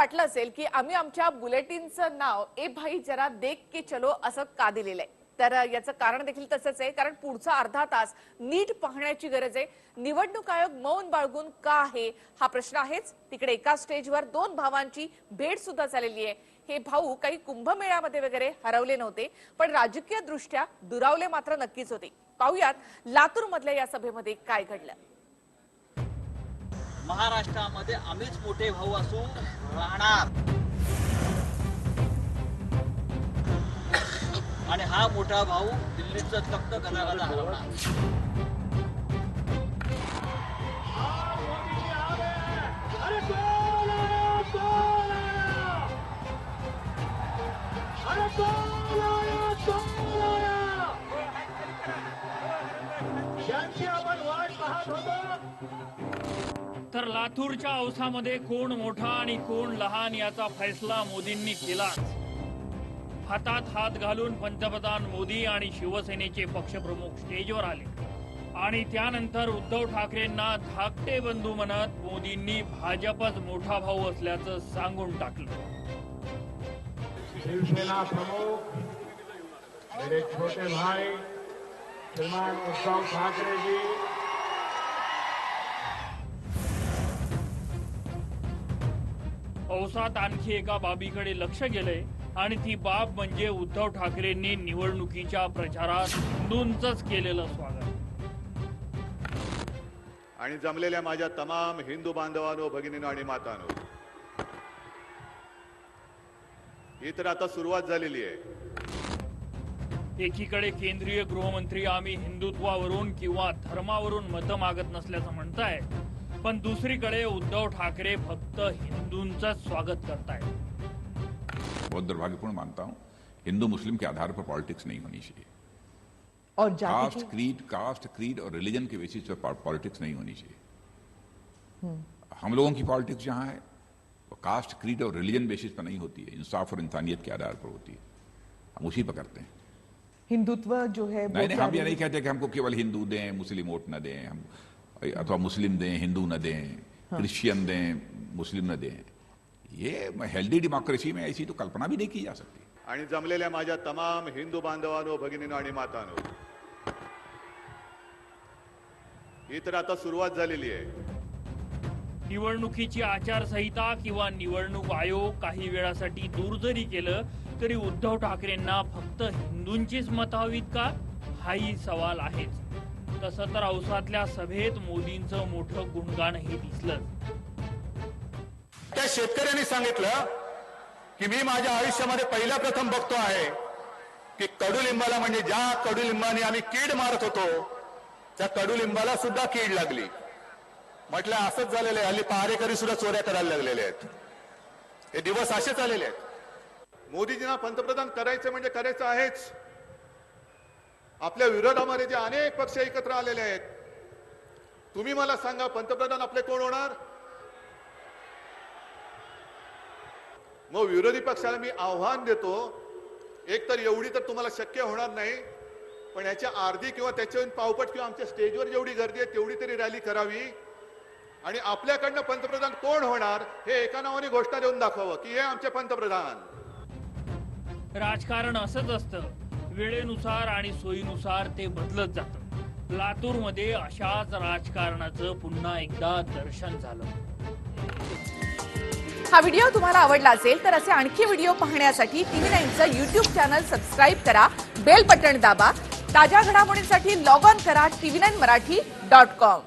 वाटलं असेल की आम्ही आमच्या बुलेटिनचं नाव ए भाई जरा देख के चलो असं का दिलेलं आहे तर याचं कारण देखील तसंच आहे कारण पुढचा अर्धा तास नीट पाहण्याची गरज आहे. निवडणूक आयोग मौन बाळगून का आहे हा प्रश्न आहेच. तिकडे एका स्टेजवर दोन भावांची भेट सुद्धा झालेली आहे. हे भाऊ काही कुंभमेळ्यामध्ये वगैरे हरवले नव्हते पण राजकीय दृष्ट्या दुरावले मात्र नक्कीच होते. पाहुयात लातूर मधल्या या सभेमध्ये काय घडलं. महाराष्ट्रामध्ये आम्हीच मोठे भाऊ असू राहणार. आणि हा मोठा भाऊ दिल्लीचं तख्त गदागदा हरवणार. ज्यांची आपण वाट पाहत होतो तर लातूरच्या औसामध्ये कोण मोठा आणि कोण लहान याचा फैसला मोदींनी केला हातात हात घालून पंतप्रधान मोदी आणि शिवसेनेचे पक्षप्रमुख स्टेजवर आले. आणि त्यानंतर उद्धव ठाकरेंना धाकटे बंधू म्हणत मोदींनी भाजपच मोठा भाऊ असल्याचं सांगून टाकलं. शिवसेना प्रमुख छोटे भाई श्रीमान उद्धव ठाकरे जी औसात आणखी एका बाबीकडे लक्ष गेलंय आणि ती बाब म्हणजे उद्धव ठाकरेंनी निवडणुकीच्या प्रचारात हिंदूंच केलेलं स्वागत. आणि जमलेल्या माझ्या तमाम हिंदू बांधवांनो भगिनीनो आणि मातांनो ही तर आता सुरुवात झालेली आहे. एकीकडे केंद्रीय गृहमंत्री आम्ही हिंदुत्वावरून किंवा धर्मावरून मतं मागत नसल्याचं म्हणताय पण दुसरीकडे उद्धव ठाकरे फक्त हिंदूंच स्वागत करतायत. बहुत दुर्भाग्यपूर्ण मानता हूँ हिंदू मुस्लिम के आधार पर पॉलिटिक्स नहीं होनी चाहिए। और कास्ट क्रीड कास्ट क्रीड और रिलीजन के बेसिस पर पॉलिटिक्स नहीं होनी चाहिए। हम लोगों की पॉलिटिक्स जहाँ है वो कास्ट क्रीड और रिलीजन बेसिस पर नहीं होती है इंसाफ और इंसानियत के आधार पर होती है। हम उसी पर करते हैं। हिंदुत्व जो है वो नहीं नहीं हम ये नहीं कहते कि हमको केवल हिंदू दें मुस्लिम वोट न दें हम अथवा मुस्लिम दें हिंदू न दें क्रिश्चियन दें मुस्लिम न दें ये हेल्दी डेमोक्रेसी में ऐसी तो कल्पना भी नहीं की जा सकती। आणि जमलेल्या माझ्या तमाम हिंदू बांधवांनो भगिनीनो आणि मातांनो ही तर आता सुरुवात झालेली आहे. निवडणुकीची आचारसंहिता किंवा निवडणूक आयोग काही वेळासाठी दूर जरी केलं तरी उद्धव ठाकरेंना फक्त हिंदूंचीच मतं हवीत का? हाही सवाल आहेच. तसं तर औसातल्या सभेत मोदींचं मोठं गुणगानही दिसलं. त्या शेतकऱ्यांनी सांगितलं की मी माझ्या आयुष्यामध्ये पहिल्या प्रथम बघतो आहे की कडुलिंबाला म्हणजे ज्या कडुलिंबाने आम्ही कीड मारत होतो त्या कडुलिंबाला सुद्धा कीड लागली. म्हटलं असंच झालेलं आहे हल्ली पहारेकरी सुद्धा चोऱ्या करायला लागलेले आहेत. हे दिवस असेच आलेले आहेत. मोदीजींना पंतप्रधान करायचं म्हणजे करायचं आहेच. आपल्या विरोधामध्ये जे अनेक पक्ष एकत्र आलेले आहेत तुम्ही मला सांगा पंतप्रधान आपले कोण होणार? मग विरोधी पक्षाला मी आव्हान देतो एक तर एवढी तर तुम्हाला शक्य होणार नाही पण याच्या अर्धी किंवा त्याच्यावर पावपट किंवा आमच्या स्टेजवर जेवढी गर्दी आहे तेवढी तरी रॅली करावी. आणि आपल्याकडनं पंतप्रधान कोण होणार हे एका नावाने घोषणा देऊन दाखवावं की हे आमचे पंतप्रधान. राजकारण असंच असतं. वेळेनुसार आणि सोयीनुसार ते बदलत जातं. लातूरमध्ये अशाच राजकारणाचं पुन्हा एकदा दर्शन झालं. हा व्हिडिओ तुम्हाला आवडला असेल तर असे आणखी व्हिडिओ पाहण्यासाठी टीव्ही नाईनचं युट्यूब चॅनल सबस्क्राईब करा बेल बटन दाबा ताज्या घडामोडींसाठी लॉग ऑन करा TV nine Marathi dot com.